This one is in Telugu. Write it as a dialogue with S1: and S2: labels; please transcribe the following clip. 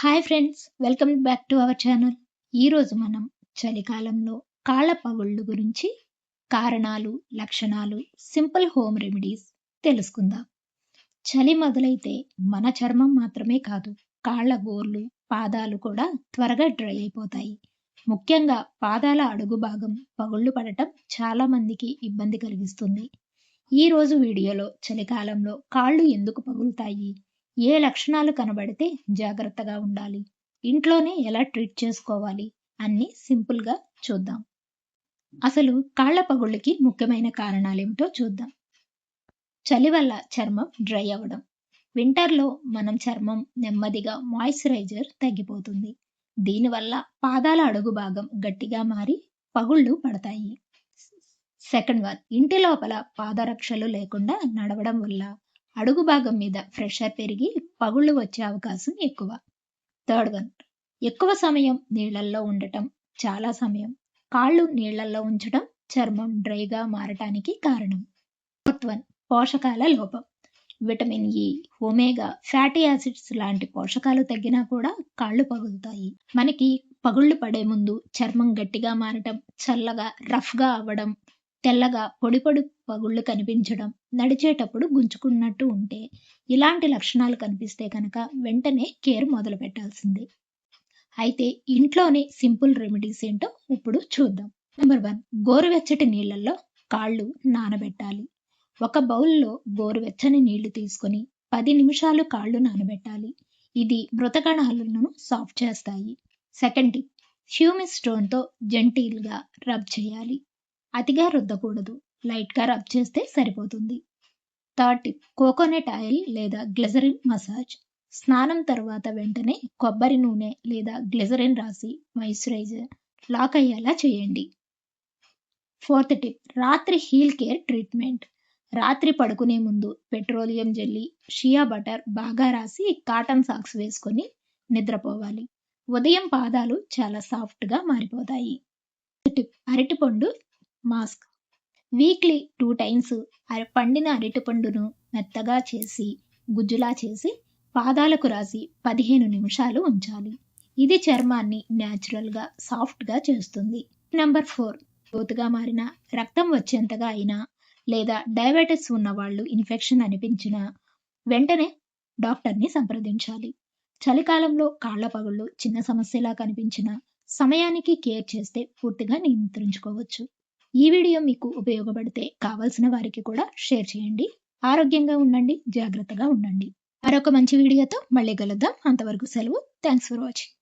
S1: Hi friends welcome back to our channel. ఈరోజు మనం చలికాలంలో కాళ్ళ పగుళ్ళు గురించి కారణాలు లక్షణాలు సింపుల్ హోమ్ రెమెడీస్ తెలుసుకుందాం. చలి మొదలైతే మన చర్మం మాత్రమే కాదు కాళ్ళ గోర్లు పాదాలు కూడా త్వరగా డ్రై అయిపోతాయి. ముఖ్యంగా పాదాల అడుగు భాగం పగుళ్ళు పడటం చాలా మందికి ఇబ్బంది కలిగిస్తుంది. ఈరోజు వీడియోలో చలికాలంలో కాళ్ళు ఎందుకు పగులుతాయి? ఏ లక్షణాలు కనబడితే జాగ్రత్తగా ఉండాలి. ఇంట్లోనే ఎలా ట్రీట్ చేసుకోవాలి అన్ని సింపుల్గా చూద్దాం. అసలు కాళ్ళ పగుళ్ళకి ముఖ్యమైన కారణాలు ఏమిటో చూద్దాం. చలి వల్ల చర్మం డ్రై అవ్వడం. వింటర్లో మనం చర్మం నెమ్మదిగా మాయిశ్చరైజర్ తగ్గిపోతుంది. దీనివల్ల పాదాల అడుగు భాగం గట్టిగా మారి పగుళ్ళు పడతాయి. సెకండ్ వన్ ఇంటి లోపల పాదరక్షలు లేకుండా నడవడం వల్ల అడుగు భాగం మీద ప్రెషర్ పెరిగి పగుళ్ళు వచ్చే అవకాశం ఎక్కువ. థర్డ్ వన్ ఎక్కువ సమయం నీళ్ళల్లో ఉండటం చాలా సమయం. కాళ్ళు నీళ్ళల్లో ఉంచడం చర్మం డ్రైగా మారటానికి కారణం. ఫోర్త్ వన్ పోషకాల లోపం. Vitamin E omega fatty acids లాంటి పోషకాలు తగ్గినా కూడా కాళ్ళు పగులుతాయి. మనకి పగుళ్ళు పడే ముందు చర్మం గట్టిగా మారటం చల్లగా రఫ్గా అవ్వడం తెల్లగా పొడి పొడి పగుళ్ళు కనిపించడం నడిచేటప్పుడు గుంజుకున్నట్టు ఉంటే ఇలాంటి లక్షణాలు కనిపిస్తే కనుక వెంటనే కేర్ మొదలు పెట్టాల్సిందే అయితే ఇంట్లోనే సింపుల్ రెమెడీస్ ఏంటో ఇప్పుడు చూద్దాం. నెంబర్ వన్ గోరువెచ్చటి నీళ్ళల్లో కాళ్ళు నానబెట్టాలి. ఒక బౌల్లో గోరువెచ్చని నీళ్ళు తీసుకొని పది నిమిషాలు కాళ్ళు నానబెట్టాలి. ఇది మృతకణాలను సాఫ్ట్ చేస్తాయి. సెకండ్ టిప్ హ్యూమిస్ స్టోన్తో జెంటీల్గా రబ్ చేయాలి. అతిగా రుద్దకూడదు. లైట్గా రబ్ చేస్తే సరిపోతుంది. థర్డ్ టిప్ కోకోనట్ ఆయిల్ లేదా గ్లిజరిన్ మసాజ్. స్నానం తర్వాత వెంటనే కొబ్బరి నూనె లేదా గ్లిజరిన్ రాసి మాయిశ్చరైజర్ లాక్ అయ్యేలా చేయండి. Fourth tip. రాత్రి హీల్ కేర్ ట్రీట్మెంట్. రాత్రి పడుకునే ముందు పెట్రోలియం జెల్లీ షియా బటర్ బాగా రాసి కాటన్ సాక్స్ వేసుకొని నిద్రపోవాలి. ఉదయం పాదాలు చాలా సాఫ్ట్గా మారిపోతాయి. టిప్. అరటిపండు మాస్క్. వీక్లీ టూ టైమ్స్ పండిన అరటిపండును మెత్తగా చేసి గుజ్జులా చేసి పాదాలకు రాసి పదిహేను నిమిషాలు ఉంచాలి. ఇది చర్మాన్ని న్యాచురల్గా సాఫ్ట్గా చేస్తుంది. నెంబర్ ఫోర్ లోతుగా మారిన రక్తం వచ్చేంతగా అయినా లేదా డయాబెటిస్ ఉన్న వాళ్ళు ఇన్ఫెక్షన్ అనిపించినా వెంటనే డాక్టర్ని సంప్రదించాలి. చలికాలంలో కాళ్ళ పగుళ్ళు చిన్న సమస్యలా కనిపించిన సమయానికి కేర్ చేస్తే పూర్తిగా నియంత్రించుకోవచ్చు. ఈ వీడియో మీకు ఉపయోగపడితే కావాల్సిన వారికి కూడా షేర్ చేయండి. ఆరోగ్యంగా ఉండండి జాగ్రత్తగా ఉండండి. మరొక మంచి వీడియోతో మళ్ళీ కలుద్దాం. అంతవరకు సెలవు. Thanks for watching